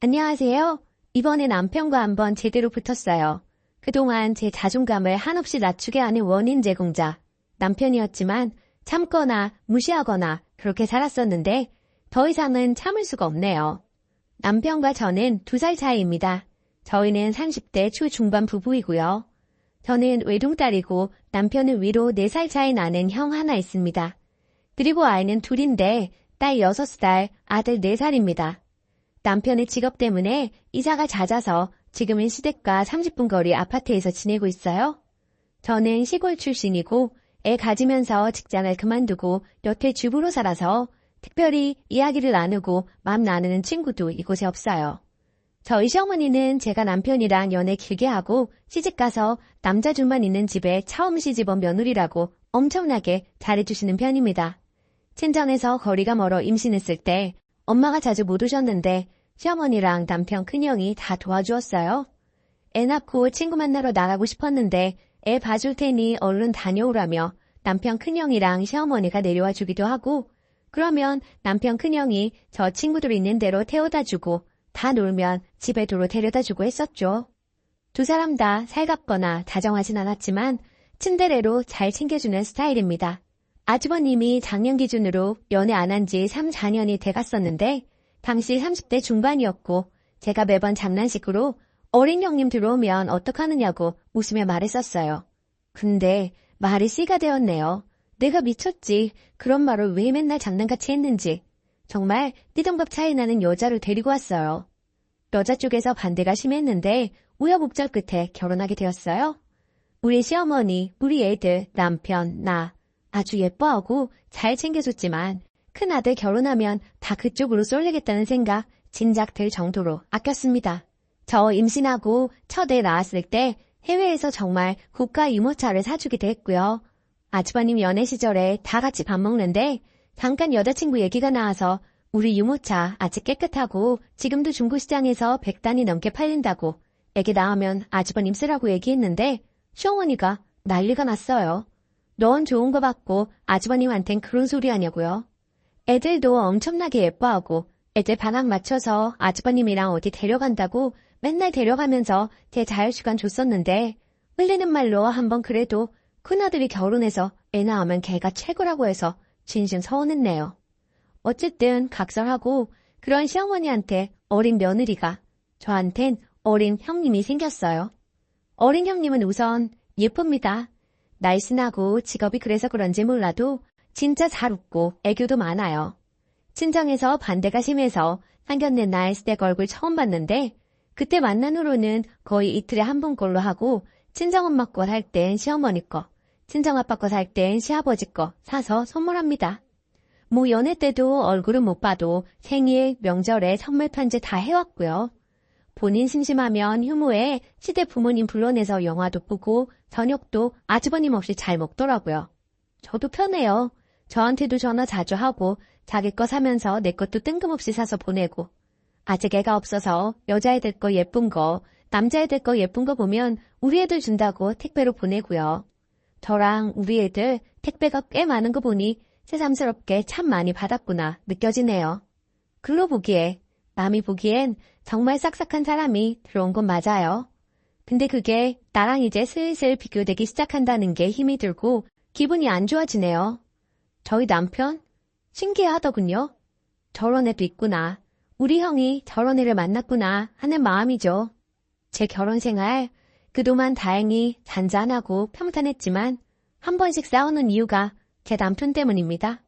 안녕하세요. 이번에 남편과 한번 제대로 붙었어요. 그동안 제 자존감을 한없이 낮추게 하는 원인 제공자. 남편이었지만 참거나 무시하거나 그렇게 살았었는데 더 이상은 참을 수가 없네요. 남편과 저는 두 살 차이입니다. 저희는 30대 초중반 부부이고요. 저는 외동딸이고 남편은 위로 4살 차이 나는 형 하나 있습니다. 그리고 아이는 둘인데 딸 6살, 아들 4살입니다. 남편의 직업 때문에 이사가 잦아서 지금은 시댁과 30분 거리 아파트에서 지내고 있어요. 저는 시골 출신이고 애 가지면서 직장을 그만두고 여태 주부로 살아서 특별히 이야기를 나누고 마음 나누는 친구도 이곳에 없어요. 저희 시어머니는 제가 남편이랑 연애 길게 하고 시집가서 남자 둘만 있는 집에 처음 시집온 며느리라고 엄청나게 잘해주시는 편입니다. 친정에서 거리가 멀어 임신했을 때 엄마가 자주 못 오셨는데 시어머니랑 남편 큰형이 다 도와주었어요. 애 낳고 친구 만나러 나가고 싶었는데 애 봐줄 테니 얼른 다녀오라며 남편 큰형이랑 시어머니가 내려와 주기도 하고 그러면 남편 큰형이 저 친구들 있는 대로 태워다 주고 다 놀면 집에 도로 데려다 주고 했었죠. 두 사람 다 살갑거나 다정하진 않았지만 친데레로 잘 챙겨주는 스타일입니다. 아주버님이 작년 기준으로 연애 안 한 지 3, 4년이 돼갔었는데 당시 30대 중반이었고 제가 매번 장난식으로 어린 형님 들어오면 어떡하느냐고 웃으며 말했었어요. 근데 말이 씨가 되었네요. 내가 미쳤지. 그런 말을 왜 맨날 장난같이 했는지. 정말 띠동갑 차이 나는 여자를 데리고 왔어요. 여자 쪽에서 반대가 심했는데 우여곡절 끝에 결혼하게 되었어요. 우리 시어머니, 우리 애들, 남편, 나 아주 예뻐하고 잘 챙겨줬지만 큰아들 결혼하면 다 그쪽으로 쏠리겠다는 생각 진작 될 정도로 아꼈습니다. 저 임신하고 첫 애 낳았을 때 해외에서 정말 고가 유모차를 사주기도 했고요. 아주버님 연애 시절에 다 같이 밥 먹는데 잠깐 여자친구 얘기가 나와서 우리 유모차 아직 깨끗하고 지금도 중고시장에서 100단이 넘게 팔린다고 애기 낳으면 아주버님 쓰라고 얘기했는데 시어머니가 난리가 났어요. 넌 좋은 거 받고 아주버님한텐 그런 소리 하냐고요. 애들도 엄청나게 예뻐하고 애들 반항 맞춰서 아주버님이랑 어디 데려간다고 맨날 데려가면서 제 자유시간 줬었는데 흘리는 말로 한번 그래도 큰아들이 결혼해서 애 낳으면 걔가 최고라고 해서 진심 서운했네요. 어쨌든 각설하고 그런 시어머니한테 어린 며느리가 저한텐 어린 형님이 생겼어요. 어린 형님은 우선 예쁩니다. 날씬하고 직업이 그래서 그런지 몰라도 진짜 잘 웃고 애교도 많아요. 친정에서 반대가 심해서 상견례 날 스댁 얼굴 처음 봤는데 그때 만난 후로는 거의 이틀에 한 번 꼴로 하고 친정엄마 거 살 땐 시어머니 거, 친정아빠 거 살 땐 시아버지 거 사서 선물합니다. 뭐 연애 때도 얼굴은 못 봐도 생일, 명절에 선물 편지 다 해왔고요. 본인 심심하면 휴무에 시대 부모님 불러내서 영화도 보고 저녁도 아주버님 없이 잘 먹더라고요. 저도 편해요. 저한테도 전화 자주 하고 자기 거 사면서 내 것도 뜬금없이 사서 보내고 아직 애가 없어서 여자애들 거 예쁜 거, 남자애들 거 예쁜 거 보면 우리 애들 준다고 택배로 보내고요. 저랑 우리 애들 택배가 꽤 많은 거 보니 새삼스럽게 참 많이 받았구나 느껴지네요. 글로 보기에 남이 보기엔 정말 싹싹한 사람이 들어온 건 맞아요. 근데 그게 나랑 이제 슬슬 비교되기 시작한다는 게 힘이 들고 기분이 안 좋아지네요. 저희 남편? 신기하더군요. 저런 애도 있구나. 우리 형이 저런 애를 만났구나 하는 마음이죠. 제 결혼 생활 그동안 다행히 잔잔하고 평탄했지만 한 번씩 싸우는 이유가 제 남편 때문입니다.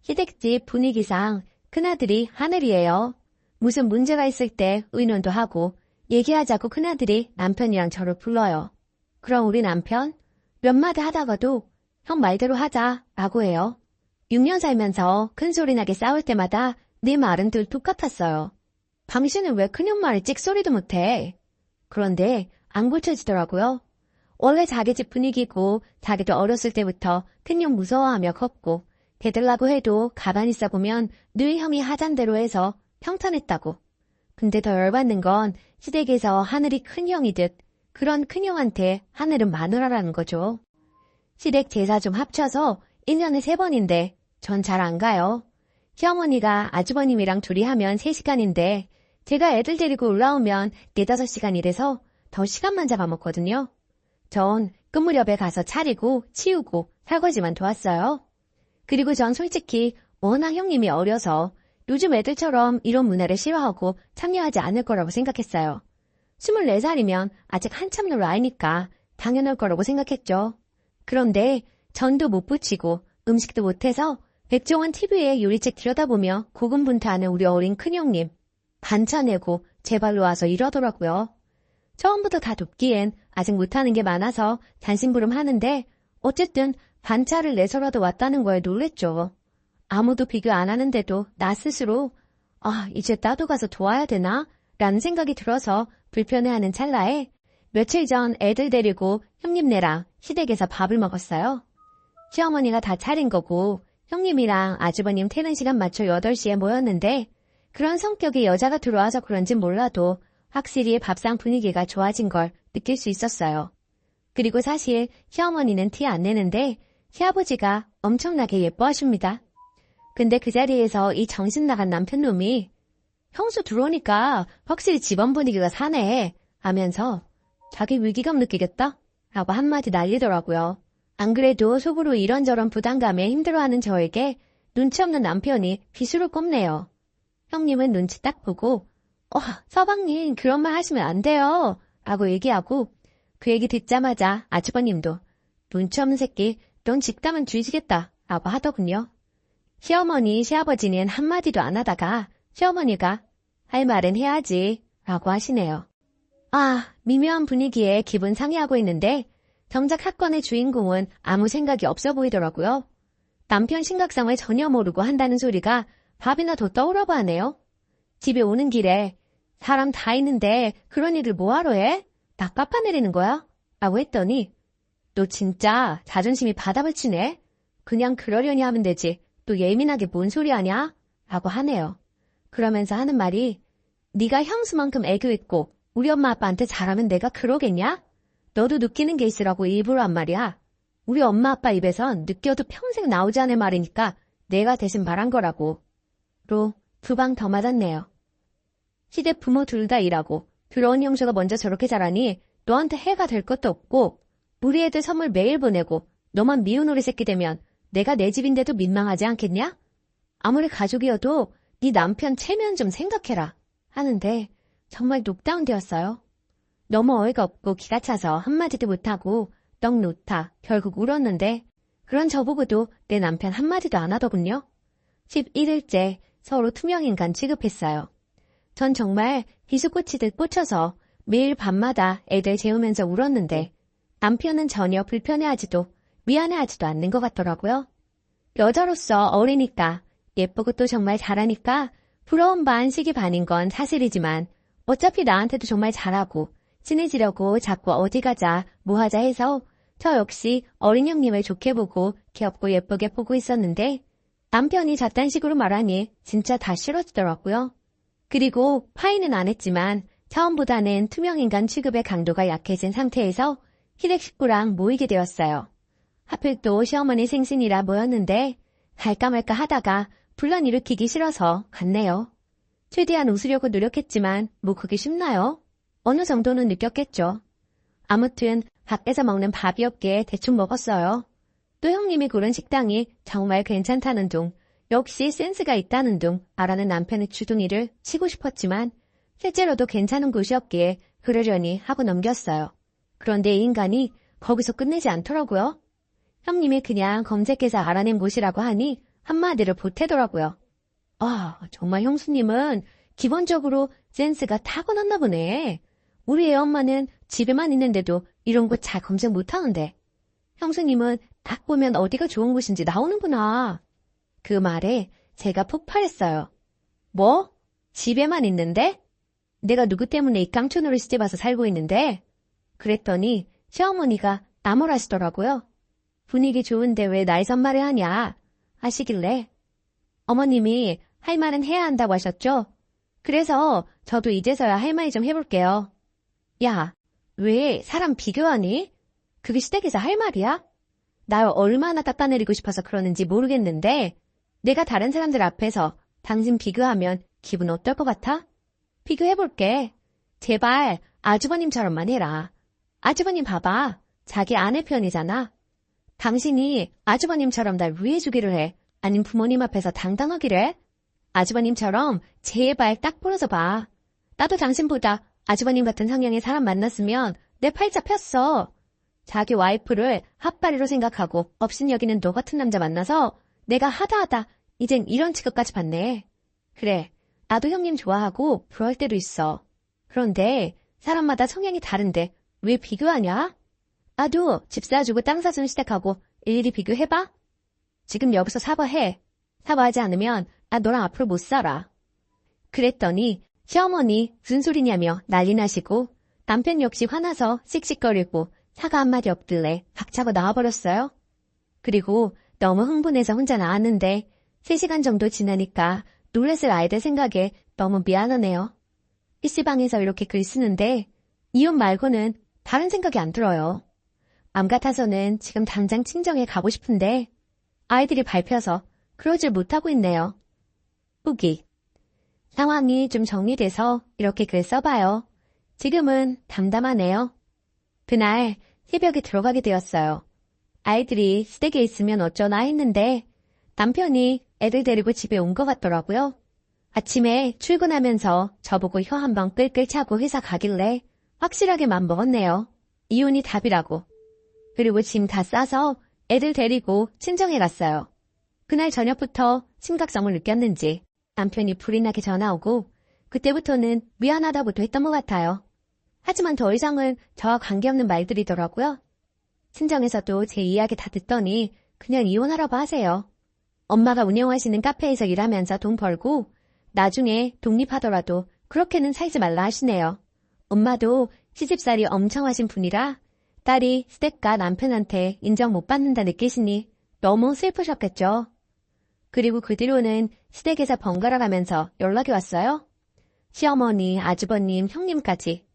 시댁집 분위기상 큰아들이 하늘이에요. 무슨 문제가 있을 때 의논도 하고 얘기하자고 큰아들이 남편이랑 저를 불러요. 그럼 우리 남편 몇 마디 하다가도 형 말대로 하자 라고 해요. 6년 살면서 큰 소리 나게 싸울 때마다 네 말은 늘 똑같았어요. 당신은 왜 큰형 말에 찍소리도 못해? 그런데 안 고쳐지더라고요. 원래 자기 집 분위기고 자기도 어렸을 때부터 큰형 무서워하며 컸고 대들라고 해도 가만히 있어보면 늘 형이 하잔 대로 해서 평탄했다고. 근데 더 열받는 건 시댁에서 하늘이 큰형이듯 그런 큰형한테 하늘은 마누라라는 거죠. 시댁 제사 좀 합쳐서 1년에 3번인데 전 잘 안 가요. 시어머니가 아주버님이랑 둘이 하면 3시간인데 제가 애들 데리고 올라오면 4, 5시간 일해서 더 시간만 잡아먹거든요. 전 끝무렵에 가서 차리고 치우고 설거지만 도왔어요. 그리고 전 솔직히 워낙 형님이 어려서 요즘 애들처럼 이런 문화를 싫어하고 참여하지 않을 거라고 생각했어요. 24살이면 아직 한참 놀 아이니까 당연할 거라고 생각했죠. 그런데 전도 못 붙이고 음식도 못해서 백종원 TV에 요리책 들여다보며 고군분투하는 우리 어린 큰형님. 반찬 내고 제 발로 와서 이러더라고요. 처음부터 다 돕기엔 아직 못하는 게 많아서 잔심부름 하는데 어쨌든 반차를 내서라도 왔다는 거에 놀랬죠. 아무도 비교 안 하는데도 나 스스로 아 이제 나도 가서 도와야 되나? 라는 생각이 들어서 불편해하는 찰나에 며칠 전 애들 데리고 형님네랑 시댁에서 밥을 먹었어요. 시어머니가 다 차린 거고 형님이랑 아주버님 퇴근 시간 맞춰 8시에 모였는데 그런 성격의 여자가 들어와서 그런진 몰라도 확실히 밥상 분위기가 좋아진 걸 느낄 수 있었어요. 그리고 사실 시어머니는 티 안 내는데 시아버지가 엄청나게 예뻐하십니다. 근데 그 자리에서 이 정신 나간 남편놈이 형수 들어오니까 확실히 집안 분위기가 사네 하면서 자기 위기감 느끼겠다? 라고 한마디 날리더라고요. 안 그래도 속으로 이런저런 부담감에 힘들어하는 저에게 눈치 없는 남편이 비수를 꼽네요. 형님은 눈치 딱 보고 어, 서방님 그런 말 하시면 안 돼요 라고 얘기하고 그 얘기 듣자마자 아주버님도 눈치 없는 새끼 넌 직감은 뒤지겠다 라고 하더군요. 시어머니, 시아버지는 한마디도 안 하다가 시어머니가 할 말은 해야지 라고 하시네요. 아, 미묘한 분위기에 기분 상해하고 있는데 정작 사건의 주인공은 아무 생각이 없어 보이더라고요. 남편 심각성을 전혀 모르고 한다는 소리가 밥이나 더 떠오르고 하네요. 집에 오는 길에 사람 다 있는데 그런 일을 뭐하러 해? 나 깎아내리는 거야? 라고 했더니 너 진짜 자존심이 바닥을 치네? 그냥 그러려니 하면 되지. 또 예민하게 뭔 소리 하냐? 라고 하네요. 그러면서 하는 말이 네가 형수만큼 애교 있고 우리 엄마 아빠한테 잘하면 내가 그러겠냐? 너도 느끼는 게 있으라고 일부러 한 말이야. 우리 엄마 아빠 입에선 느껴도 평생 나오지 않을 말이니까 내가 대신 말한 거라고. 로 두 방 더 맞았네요. 시댁 부모 둘 다 일하고 들어온 형수가 먼저 저렇게 자라니 너한테 해가 될 것도 없고 우리 애들 선물 매일 보내고 너만 미운 우리 새끼 되면 내가 내 집인데도 민망하지 않겠냐? 아무리 가족이어도 네 남편 체면 좀 생각해라 하는데 정말 녹다운 되었어요. 너무 어이가 없고 기가 차서 한마디도 못하고 넋 놓다 결국 울었는데 그런 저보고도 내 남편 한마디도 안 하더군요. 11일째 서로 투명인간 취급했어요. 전 정말 비수꽃치듯 꽂혀서 매일 밤마다 애들 재우면서 울었는데 남편은 전혀 불편해하지도 미안해하지도 않는 것 같더라고요. 여자로서 어리니까 예쁘고 또 정말 잘하니까 부러운 반 시기 반인 건 사실이지만 어차피 나한테도 정말 잘하고 친해지려고 자꾸 어디 가자 뭐 하자 해서 저 역시 어린 형님을 좋게 보고 귀엽고 예쁘게 보고 있었는데 남편이 저딴 식으로 말하니 진짜 다 싫어지더라고요. 그리고 파이는 안 했지만 처음보다는 투명인간 취급의 강도가 약해진 상태에서 희댁 식구랑 모이게 되었어요. 하필 또 시어머니 생신이라 모였는데 갈까 말까 하다가 분란 일으키기 싫어서 갔네요. 최대한 웃으려고 노력했지만 뭐 그게 쉽나요? 어느 정도는 느꼈겠죠. 아무튼 밖에서 먹는 밥이 없게 대충 먹었어요. 또 형님이 고른 식당이 정말 괜찮다는 둥, 역시 센스가 있다는 둥 알아는 남편의 주둥이를 치고 싶었지만 실제로도 괜찮은 곳이었기에 그러려니 하고 넘겼어요. 그런데 이 인간이 거기서 끝내지 않더라고요. 형님이 그냥 검색해서 알아낸 곳이라고 하니 한마디를 보태더라고요. 아, 정말 형수님은 기본적으로 센스가 타고났나 보네. 우리 애 엄마는 집에만 있는데도 이런 곳 잘 검색 못하는데. 형수님은 딱 보면 어디가 좋은 곳인지 나오는구나. 그 말에 제가 폭발했어요. 뭐? 집에만 있는데? 내가 누구 때문에 이 깡촌으로 시집 와서 살고 있는데? 그랬더니 시어머니가 나무라시더라고요. 분위기 좋은데 왜 나이 선말을 하냐 하시길래 어머님이 할 말은 해야 한다고 하셨죠? 그래서 저도 이제서야 할말좀 해볼게요. 야, 왜 사람 비교하니? 그게 시댁에서 할 말이야? 날 얼마나 닦아내리고 싶어서 그러는지 모르겠는데 내가 다른 사람들 앞에서 당신 비교하면 기분 어떨 것 같아? 비교해볼게. 제발 아주버님처럼만 해라. 아주버님 봐봐. 자기 아내 편이잖아. 당신이 아주버님처럼 날 위해주기를 해. 아님 부모님 앞에서 당당하기를 해. 아주버님처럼 제발 딱 부러져 봐. 나도 당신보다 아주버님 같은 성향의 사람 만났으면 내 팔자 폈어. 자기 와이프를 핫바리로 생각하고 업신 여기는 너 같은 남자 만나서 내가 하다하다 이젠 이런 취급까지 받네. 그래, 나도 형님 좋아하고 부러울 때도 있어. 그런데 사람마다 성향이 다른데 왜 비교하냐? 나도 집 사주고 땅 사주는 시작하고 일일이 비교해봐. 지금 여기서 사과해. 사과하지 않으면 나 너랑 앞으로 못 살아. 그랬더니 시어머니 무슨 소리냐며 난리 나시고 남편 역시 화나서 씩씩거리고 사과 한마디 없길래 박차고 나와버렸어요. 그리고 너무 흥분해서 혼자 나왔는데 3시간 정도 지나니까 놀랬을 아이들 생각에 너무 미안하네요. PC방에서 이렇게 글 쓰는데 이혼 말고는 다른 생각이 안 들어요. 맘 같아서는 지금 당장 친정에 가고 싶은데 아이들이 밟혀서 그러질 못하고 있네요. 후기 상황이 좀 정리돼서 이렇게 글 써봐요. 지금은 담담하네요. 그날 새벽에 들어가게 되었어요. 아이들이 시댁에 있으면 어쩌나 했는데 남편이 애들 데리고 집에 온 것 같더라고요. 아침에 출근하면서 저보고 혀 한 번 끌끌 차고 회사 가길래 확실하게 맘 먹었네요. 이혼이 답이라고. 그리고 짐 다 싸서 애들 데리고 친정에 갔어요. 그날 저녁부터 심각성을 느꼈는지 남편이 불이 나게 전화 오고 그때부터는 미안하다부터 했던 것 같아요. 하지만 더 이상은 저와 관계없는 말들이더라고요. 친정에서도 제 이야기 다 듣더니 그냥 이혼하라고 하세요. 엄마가 운영하시는 카페에서 일하면서 돈 벌고 나중에 독립하더라도 그렇게는 살지 말라 하시네요. 엄마도 시집살이 엄청 하신 분이라 딸이 스택과 남편한테 인정 못 받는다 느끼시니 너무 슬프셨겠죠. 그리고 그 뒤로는 시댁에서 번갈아 가면서 연락이 왔어요. 시어머니, 아주버님, 형님까지.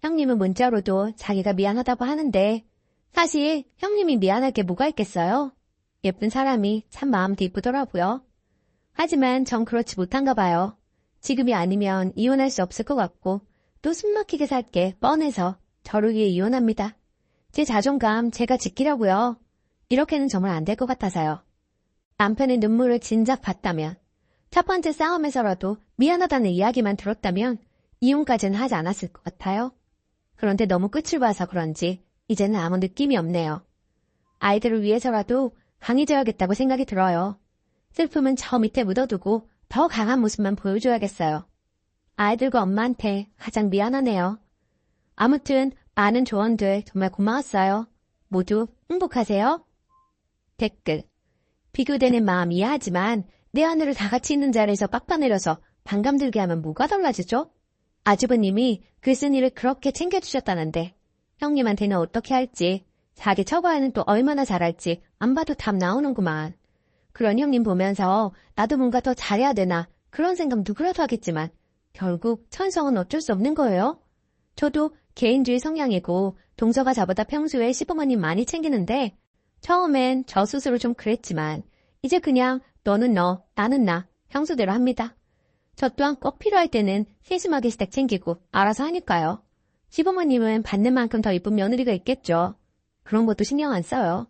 형님은 문자로도 자기가 미안하다고 하는데 사실 형님이 미안할 게 뭐가 있겠어요? 예쁜 사람이 참 마음도 이쁘더라고요. 하지만 전 그렇지 못한가 봐요. 지금이 아니면 이혼할 수 없을 것 같고 또 숨막히게 살 게 뻔해서 저를 위해 이혼합니다. 제 자존감 제가 지키려고요. 이렇게는 정말 안 될 것 같아서요. 남편의 눈물을 진작 봤다면 첫 번째 싸움에서라도 미안하다는 이야기만 들었다면 이혼까지는 하지 않았을 것 같아요. 그런데 너무 끝을 봐서 그런지 이제는 아무 느낌이 없네요. 아이들을 위해서라도 강해져야겠다고 생각이 들어요. 슬픔은 저 밑에 묻어두고 더 강한 모습만 보여줘야겠어요. 아이들과 엄마한테 가장 미안하네요. 아무튼 많은 조언들 정말 고마웠어요. 모두 행복하세요. 댓글 비교되는 마음 이해하지만 내 하늘을 다 같이 있는 자리에서 빡빡 내려서 반감 들게 하면 뭐가 달라지죠? 아주버님이 글쓴이를 그렇게 챙겨주셨다는데 형님한테는 어떻게 할지 자기 처가에는 또 얼마나 잘할지 안 봐도 답 나오는구만. 그런 형님 보면서 나도 뭔가 더 잘해야 되나 그런 생각 누구라도 하겠지만 결국 천성은 어쩔 수 없는 거예요. 저도 개인주의 성향이고 동서가 저보다 평소에 시부모님 많이 챙기는데 처음엔 저 스스로 좀 그랬지만 이제 그냥 너는 너, 나는 나 평소대로 합니다. 저 또한 꼭 필요할 때는 세심하게 시댁 챙기고 알아서 하니까요. 시부모님은 받는 만큼 더 이쁜 며느리가 있겠죠. 그런 것도 신경 안 써요.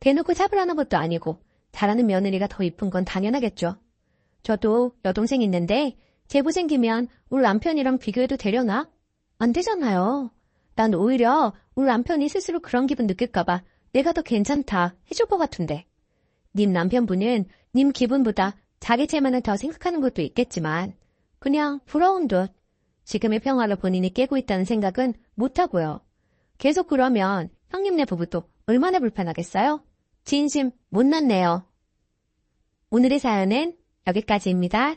대놓고 잡으라는 것도 아니고 잘하는 며느리가 더 이쁜 건 당연하겠죠. 저도 여동생 있는데 제부 생기면 우리 남편이랑 비교해도 되려나? 안 되잖아요. 난 오히려 우리 남편이 스스로 그런 기분 느낄까봐 내가 더 괜찮다 해줄 것 같은데. 님 남편분은 님 기분보다 자기 채만을 더 생각하는 것도 있겠지만 그냥 부러운 듯 지금의 평화를 본인이 깨고 있다는 생각은 못하고요. 계속 그러면 형님네 부부도 얼마나 불편하겠어요? 진심 못났네요. 오늘의 사연은 여기까지입니다.